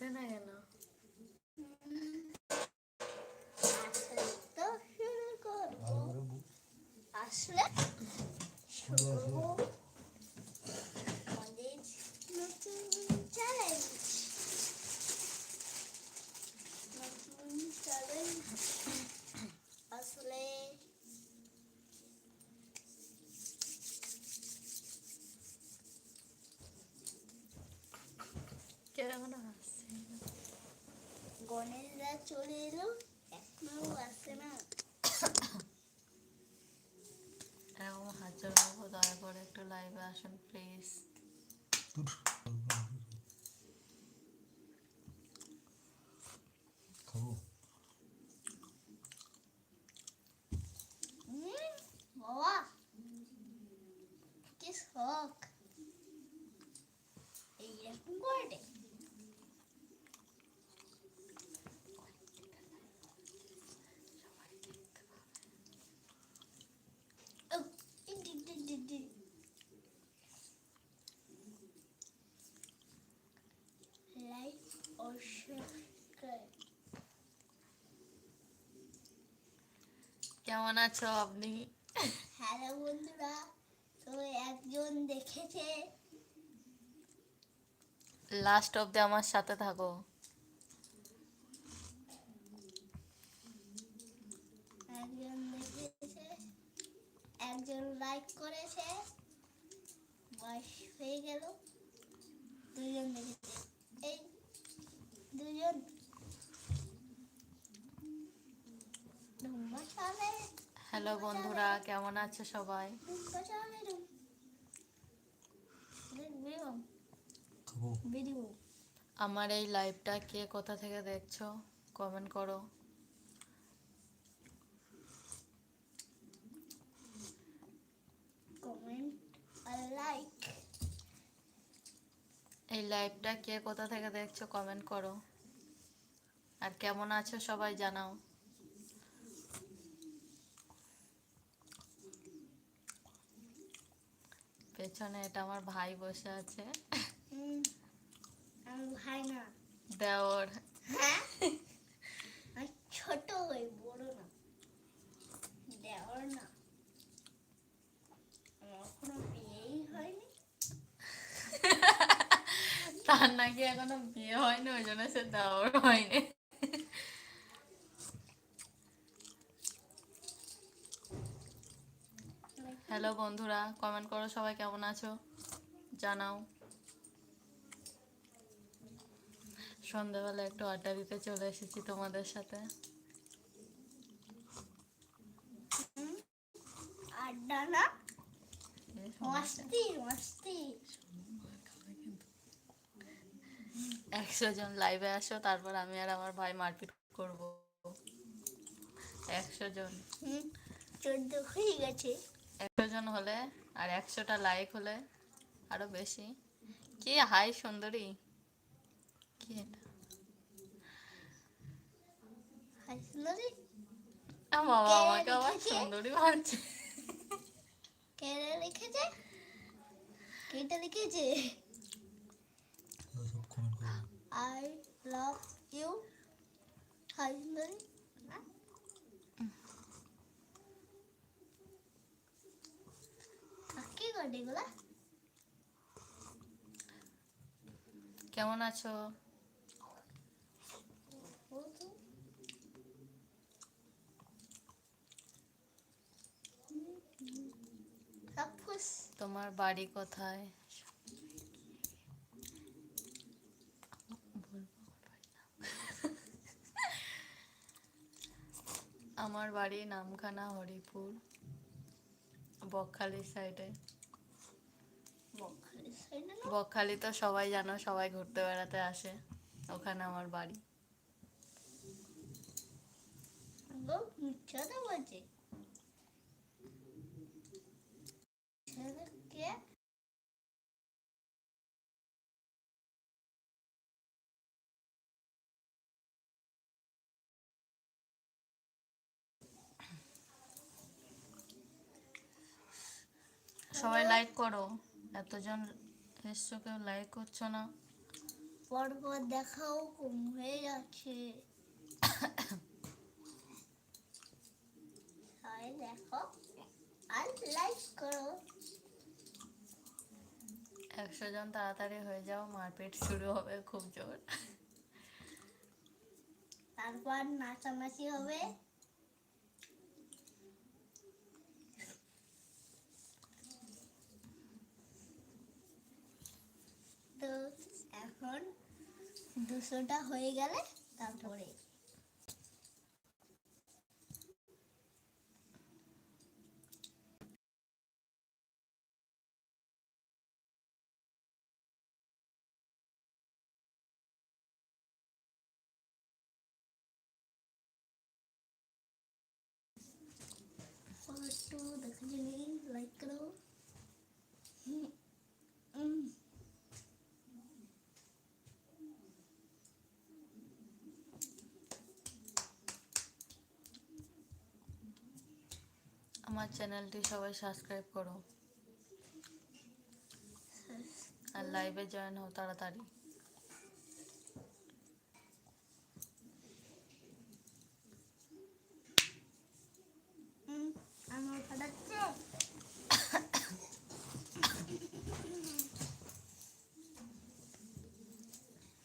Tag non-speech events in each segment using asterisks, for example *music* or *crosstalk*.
আসছে না কেন আসলে তো শুরু করব ভালো করে বু- আসলে শুরু করব আমাদের নতুন চ্যালেঞ্জ নতুন চ্যালেঞ্জ আসলে কেমন আসছে গণেশরা চলে এলো এখনও আসে না। এরকম হাজার বাবু দয়া করে একটু লাইভে আসুন প্লিজ আছো আপনি? হ্যালো বন্ধুরা তো একজন দেখেছে? লাস্ট অব্দি আমার সাথে থাকো। একজন দেখেছে একজন লাইক করেছে। বয়স হয়ে গেল। দুজন দেখেছে। এই দুজন। চালে হ্যালো বন্ধুরা কেমন আছো সবাই? আমার এই লাইভটা কে কোথা থেকে দেখছ? কমেন্ট করো। এই লাইভটা কে কোথা থেকে দেখছ? কমেন্ট করো। আর কেমন আছো সবাই জানাও। পেছনে এটা আমার ভাই বসে আছে। ভাই না। দেওর। হ্যাঁ? ছোট হই বড় না। দেওয়ার না। এখনও বিয়েই হয়নি। তার নাকি এখনও বিয়ে হয়নি ওই জন্য সে দেওর হয়নি। হ্যালো বন্ধুরা কমেন্ট করো সবাই কেমন আছো? জানাও। সন্ধ্যাবেলা একটু আড্ডা দিতে চলে এসেছি তোমাদের সাথে। আড্ডা না? একশো জন লাইভে আসো তারপর আমি আর আমার ভাই মারপিট করব। একশো জন। চোদ্দ হয়ে গেছে। একশো জন হলে আর একশোটা লাইক হলে আরও বেশি। কি হাই সুন্দরী? কি এটা? হাই সুন্দরী? আ বাবা আমাকে আবার লিখেছে? সুন্দরী ভাবছে কে লিখেছে? কেটা আই লাভ ইউ হাই সুন্দরী না? আর কি কেমন আছো? তোমার বাড়ি কোথায়? আমার বাড়ি নামখানা হরিপুর বকখালির সাইডে বকখালি তো সবাই জানো সবাই ঘুরতে বেড়াতে আসে। ওখানে আমার বাড়ি। সবাই লাইক করো। এতজন এসছো কেউ লাইক করছ না? পরপর দেখাও কম হয়ে যাচ্ছে। দেখো। আর লাইক করো। একশো জন তাড়াতাড়ি হয়ে যাও মারপিট শুরু হবে খুব জোর। তারপর নাচানাচি হবে তো এখন দুশোটা হয়ে গেলে তারপরে একটু দেখা জানি লাইক করো। আমার চ্যানেলটি সবাই সাবস্ক্রাইব করো। আর লাইভে জয়েন হও তাড়াতাড়ি।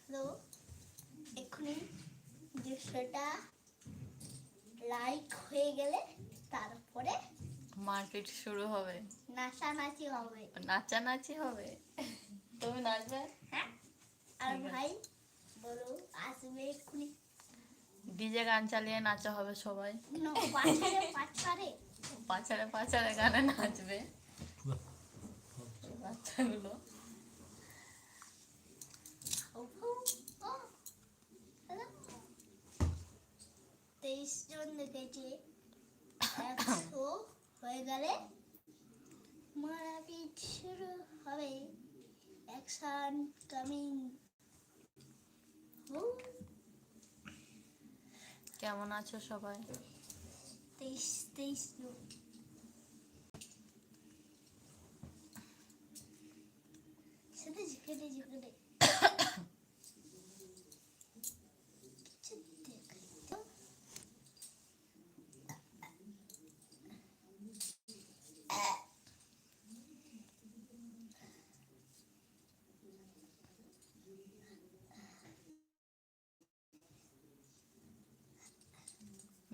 হ্যালো এক্ষুনি দুশোটা লাইক হয়ে গেলে তারপরে মারপিট শুরু হবে। নাচানাচি হবে। নাচানাচি হবে? তুমি নাচবে? হ্যাঁ। আর ভাই বলো আসবে এক্ষুনি। ডিজে গান চালিয়ে নাচা হবে সবাই। পাছাড়ে পাছাড়ে গানে নাচবে। বাচ্চাগুলো। তেইশ জন দেখেছে। একশো হয়ে গেলে মারাপিট শুরু হবে। Action coming. কেমন আছো সবাই? তেইশ তেইশ সাথে ঝুঁকেটে ঝুঁকেটে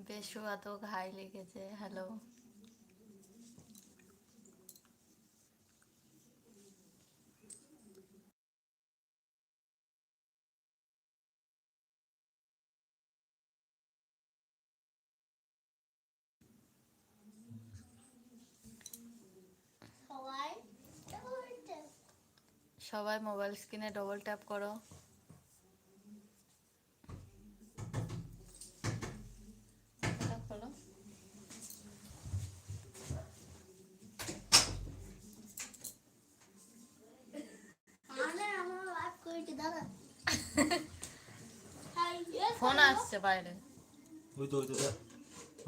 বেশু এত ঘাই লেগেছে হ্যালো সবাই সবাই মোবাইল স্ক্রিনে ডবল ট্যাপ করো ট্যাপ করো আমাদের আমরা লাইভ করেছি দাদা হাই, এ ফোন আসছে বাইরে ওই তো ওই তো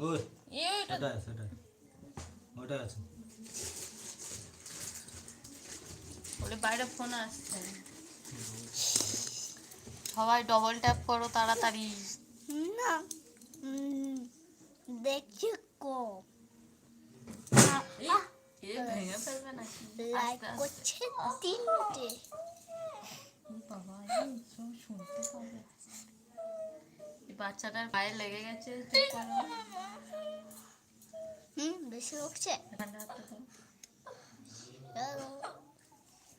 ওই সেটাই সেটাই ওটাই আছে বলে বাইরে ফোন আসছে সবাই ডবল ট্যাপ করো তাড়াতাড়ি না দেখছি কম এ ভেঙে ফেলবে নাকি লাইক। করছে তিনটে বাবা সব শুনতে পাবে। বাচ্চাটার গায়ে লেগে গেছে। হুম বেশি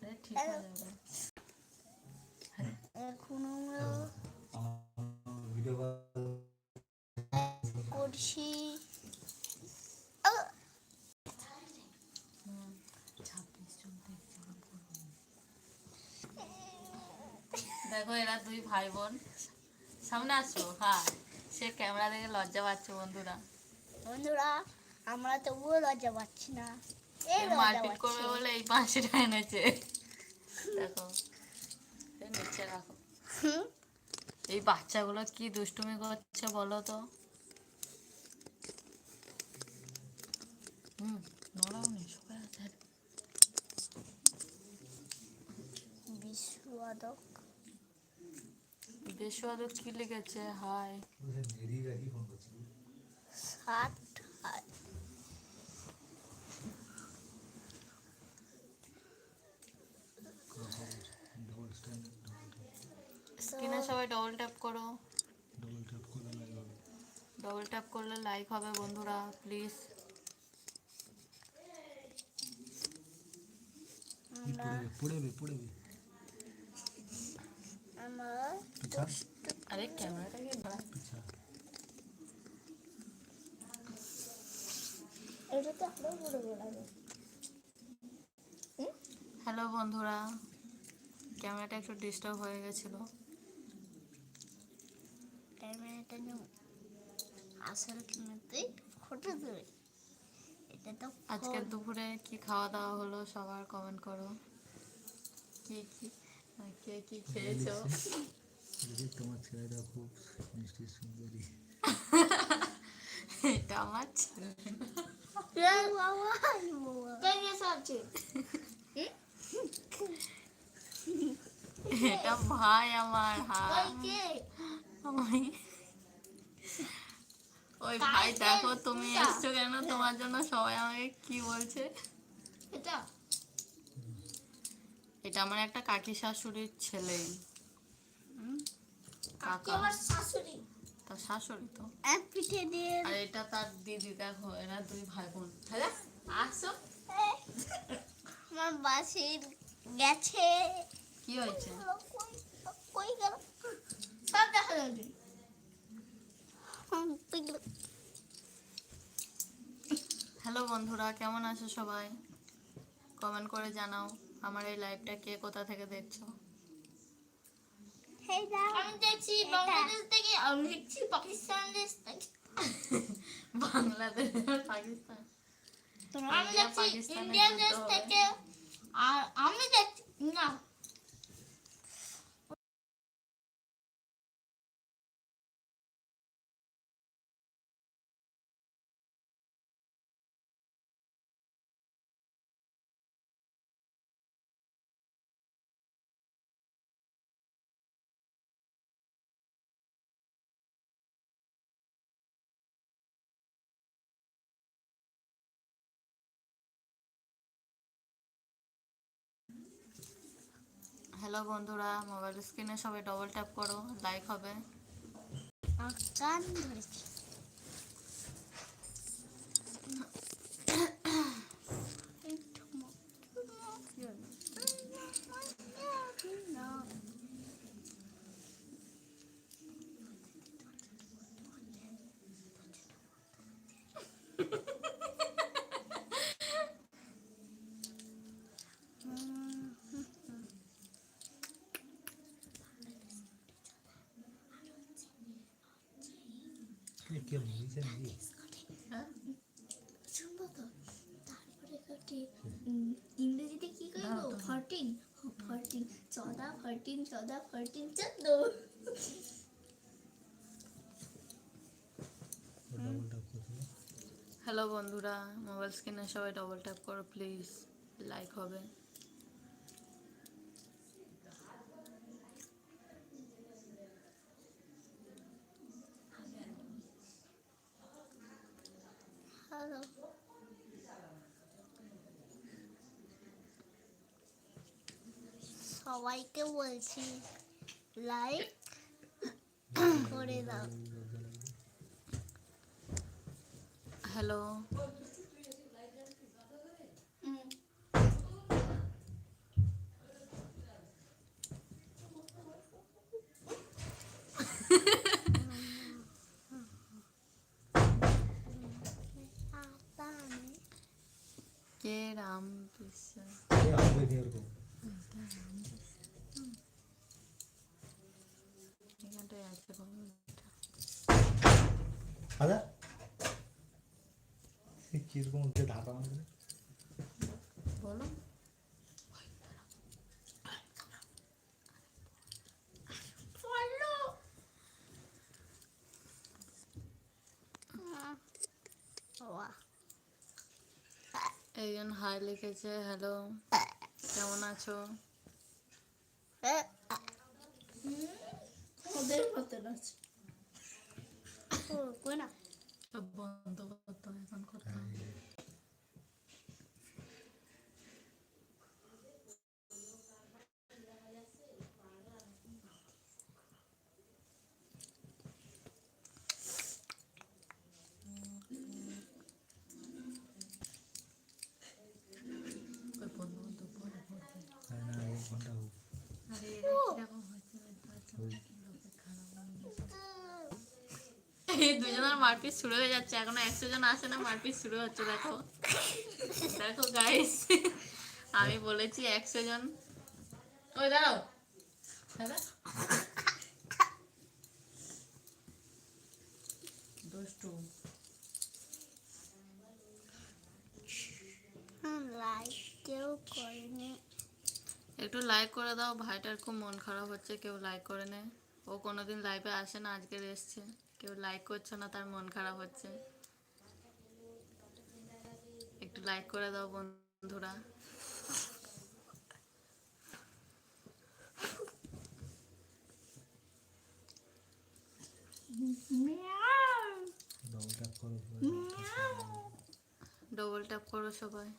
আরে ঠিক হয়ে যাবে। এখন আমরা করছি হুম, ছাব্বিশ জন দেখছে, আমার করব না। দেখো এরা দুই ভাই বোন সামনে আসো হ্যাঁ। সে ক্যামেরা দেখে লজ্জা পাচ্ছে বন্ধুরা। বন্ধুরা আমরা তবুও লজ্জা পাচ্ছি না। এই মারপিট করবে বলে এই বাঁশিটা এনেছে। দেখো নিচে রাখো। এই বাচ্চাগুলো কি দুষ্টুমি করছে বলো তো? হুম নড়াও নি সবাই এসো আরও কি লিখেছে হাই সাত স্ক্রিনে সবাই ডবল ট্যাপ করো। ডবল ট্যাপ করে লাগবে ডবল ট্যাপ করলে লাইক হবে বন্ধুরা প্লিজ পড়েবে পড়েবে এটা তো আরও বড় বড় হ্যালো বন্ধুরা ক্যামেরাটা একটু ডিস্টার্ব হয়ে গেছিল। ক্যামেরাটা নেও আসল ক্যামেরাতেই ফটো তুলে এটা তো আজকে দুপুরে কি খাওয়া দাওয়া হলো সবার কমেন্ট করো। কি কি কে কি খেয়েছো। দেখি তোমার ছেলেটা খুব মিষ্টি সুন্দরী। *laughs* এটা আমার ছেলে। এটা ভাই আমার ওই ভাই দেখো তুমি এসছো কেন? তোমার জন্য সবাই আমাকে কি বলছে? এটা। এটা আমার একটা কাকি শাশুড়ির ছেলে। শাশুড়ি। তার শাশুড়ি তো। এক পিঠে দিয়ে আর এটা তার দিদি দেখো এরা দুই ভাই বোন হ্যাঁ আসো। আমার বাসির গেছে। কি হয়েছে? কই গেল? সব দেখা যাচ্ছে হ্যালো বন্ধুরা কেমন আছো সবাই? কমেন্ট করে জানাও আমার এই লাইভটা কে কোথা থেকে দেখছ? আমি দেখছি বাংলাদেশ থেকে আমি দেখছি পাকিস্তান দেশ থেকে বাংলাদেশ আর পাকিস্তান আমি ইন্ডিয়া, দেখছি পাকিস্তানের ইন্ডিয়া যুদ্ধ দেশ হবে। থেকে আর আমি দেখছি না হ্যালো বন্ধুরা মোবাইল স্ক্রিনে সবাই ডবল ট্যাপ করো লাইক হবে। কান ধরেছি। নাকি তারপরে কাটি ইংরেজিতে কি করব ফরটিন ফরটিন চৌদা ফরটিন চৌদা ফরটিন চোদ্দ। ডবল হ্যালো বন্ধুরা মোবাইল স্ক্রিনে সবাই ডবল ট্যাপ করো প্লিজ লাইক হবে হ্যালো সবাইকে বলছি লাইক করে দাও হ্যালো কে রাম বিশ্বাস এ আসবে নি এরকম এখানটায় আছে কমেন্টটা আদা কীরকম উঠে ধারা আমাদের বলো একজন হাই লিখেছে হ্যালো কেমন আছো ওদের মতন আছে ও কই না সব বন্ধ করতে হয় এখন করতে হবে। ওই বন্ধ বন্ধ পরে পরে। আর না এক ঘণ্টা হোক আরে এরা কীরকম হচ্ছে বুঝতে পারছ না? কি লোকে খারাপ বানিয়েছে। এই দুজনের মারপিট শুরু হয়ে যাচ্ছে এখনও একশো জন আসে না মারপিট শুরু হচ্ছে দেখো। দেখো গাইস আমি বলেছি একশো জন। ওই দাঁড়াও। দাদা। দুষ্টু। লাইক কেউ করেনি। একটু লাইক করে দাও ভাইটার খুব মন খারাপ হচ্ছে কেউ লাইক করে নে ও কোনোদিন লাইভে আসে না আজকে এসছে। কেউ লাইক করছে না তার মন খারাপ হচ্ছে। একটু লাইক করে দাও বন্ধুরা। ডবল ট্যাপ করো ডবল ট্যাপ করো। সবাই।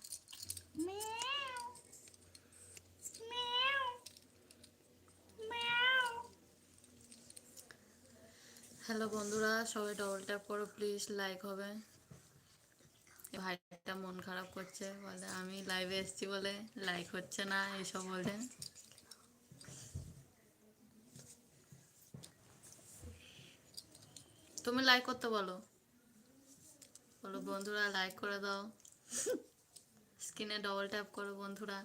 হ্যালো বন্ধুরা, সবাই ডবল ট্যাপ করো প্লিজ লাইক হবে। ভাইটা মন খারাপ করছে, বলে, আমি লাইভে এসেছি বলে লাইক হচ্ছে না এইসব বলে তুমি লাইক করতে বলো। বলো, বন্ধুরা লাইক করে দাও। স্ক্রিনে ডবল ট্যাপ করো, বন্ধুরা।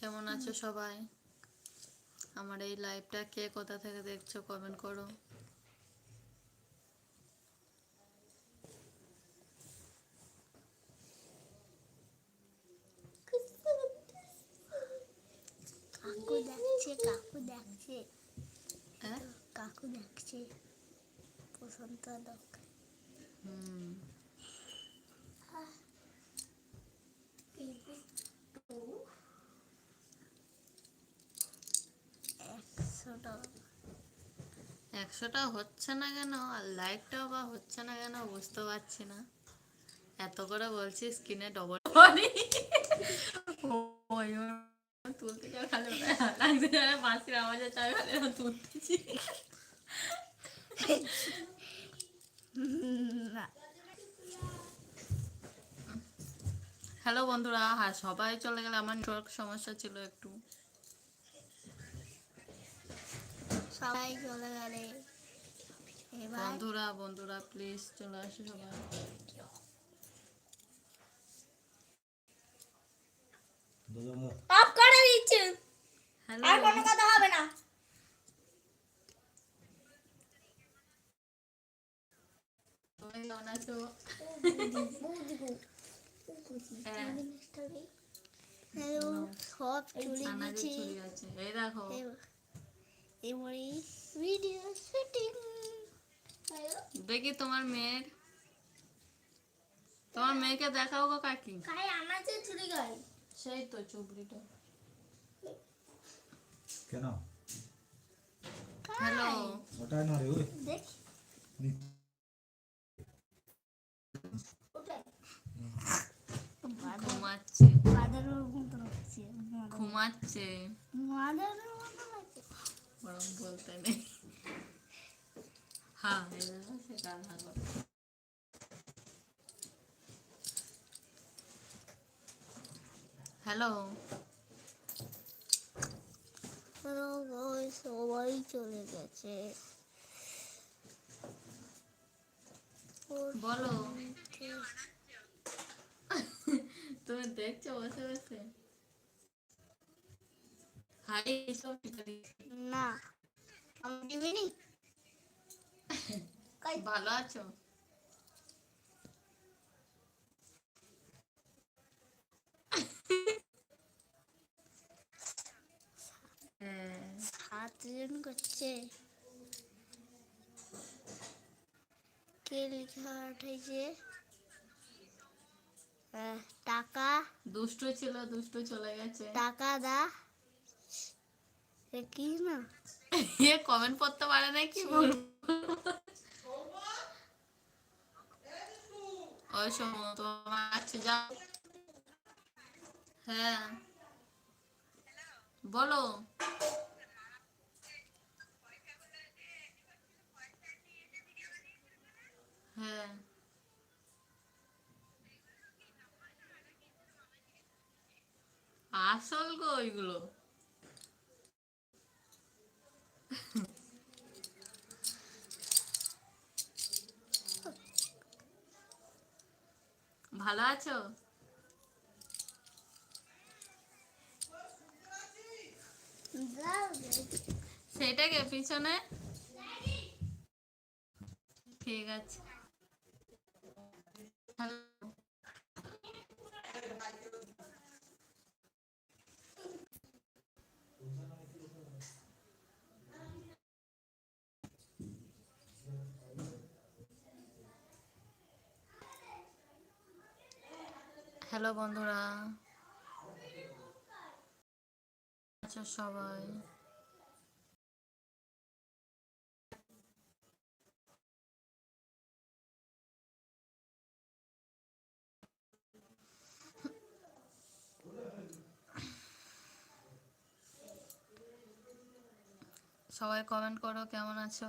কেমন আছো সবাই? আমার এই লাইভটা কে কোথা থেকে দেখছ কমেন্ট করো। কাকু দেখছে কাকু দেখছে। হ্যাঁ? কাকু দেখছে। লোক হুম একশো টাকা একশোটা হচ্ছে না কেন? আর লাইকটাও বা হচ্ছে না কেন বুঝতে পারছি না। এত করে বলছি স্ক্রিনে ডবল তুলতে আওয়াজে হ্যালো বন্ধুরা হ্যাঁ সবাই চলে গেলে আমার নেটওয়ার্ক সমস্যা ছিল একটু। সবাই চলে গেলে। বন্ধুরা বন্ধুরা প্লিজ চলে আসো সবাই। দাদা করে দিচ্ছে। আর কোনো কথা হবে না। সবাই কেমন আছো? হ্যাঁ। হ্যালো সব চলে গেছে। এই দেখো। এবারে ভিডিও শুটিং দেখি তোমার মেয়ের। তোমার মেয়েকে দেখাও গো কাকি। কাই আমাদের চুরি গাই সেই তো চুবড়িটা কেন? হ্যালো ওটা না রে ওই। দেখ। ঘুমাচ্ছে। ঘুমাচ্ছে। লাগছে বরং বলতে নেই হ্যাঁ হ্যালো সবাই চলে গেছে বলো তুমি দেখছ বসে বসে হাই এইসব না আমি দিবিনি ভালো আছো? হ্যাঁ সাতজন করছে। কে লিখ টাকা। দুষ্ট ছিল দুষ্টু চলে গেছে। টাকা দা। কি না এ কমেন্ট পড়তে পারে না কি বলব? ওই সময় তোমার যাও হ্যাঁ। বলো। হ্যাঁ। আসল গো ওইগুলো। ভালো আছো? সেটাকে পিছনে? ঠিক আছে। হ্যালো হ্যালো বন্ধুরা। আচ্ছা সবাই। সবাই কমেন্ট করো কেমন আছো?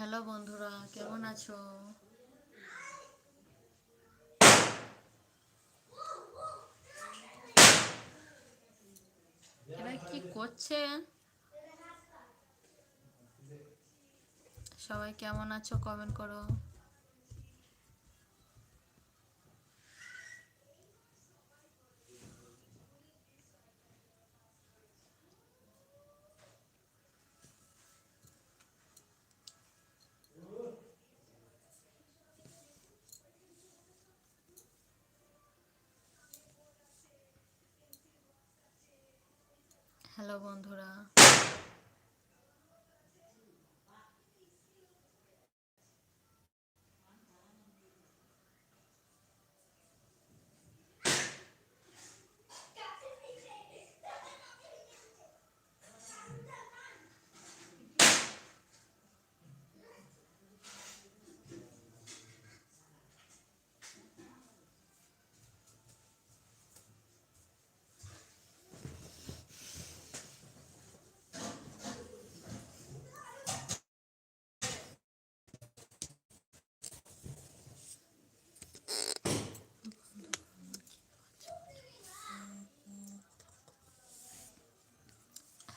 হ্যালো বন্ধুরা কেমন আছো? এরা কি করছে? সবাই কেমন আছো? কমেন্ট করো। হ্যালো বন্ধুরা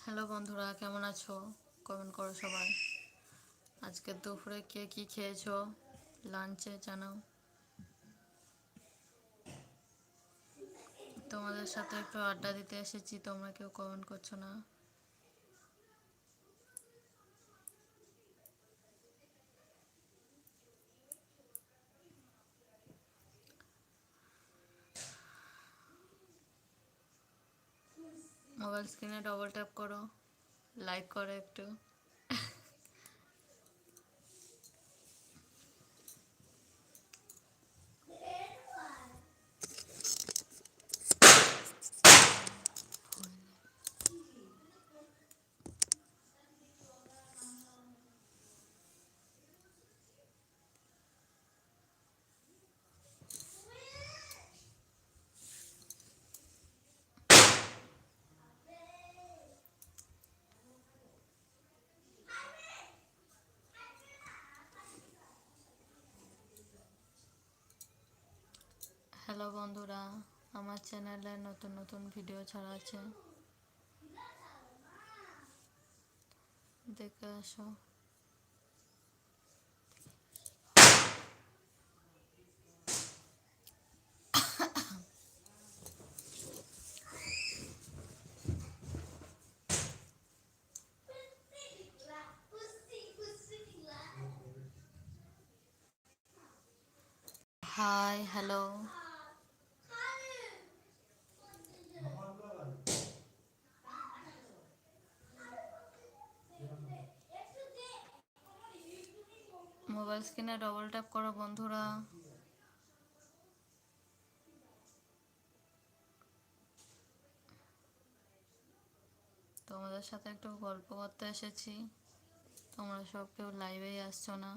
হ্যালো বন্ধুরা, কেমন আছো? কমেন্ট করো সবাই। আজকে দুপুরে কে কি খেয়েছো? লাঞ্চে জানাও। তোমাদের সাথে একটু আড্ডা দিতে এসেছি, তোমরা কেউ কমেন্ট করছ না। মোবাইল স্ক্রিনে ডবল ট্যাপ করো লাইক করো একটু। হ্যালো বন্ধুরা আমার চ্যানেলে নতুন নতুন ভিডিও ছাড়া আছে। দেখে আসো। হাই হ্যালো মোবাইল স্ক্রিনে ডবল ট্যাপ করো, বন্ধুরা। তোমাদের সাথে একটু গল্প করতে এসেছি। তোমরা সব কেউ লাইভেই আসছো না।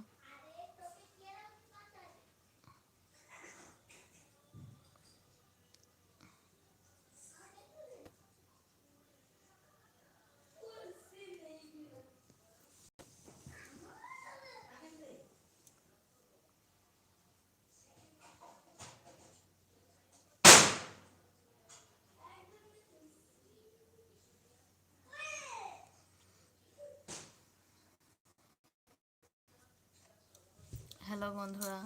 হ্যালো বন্ধুরা।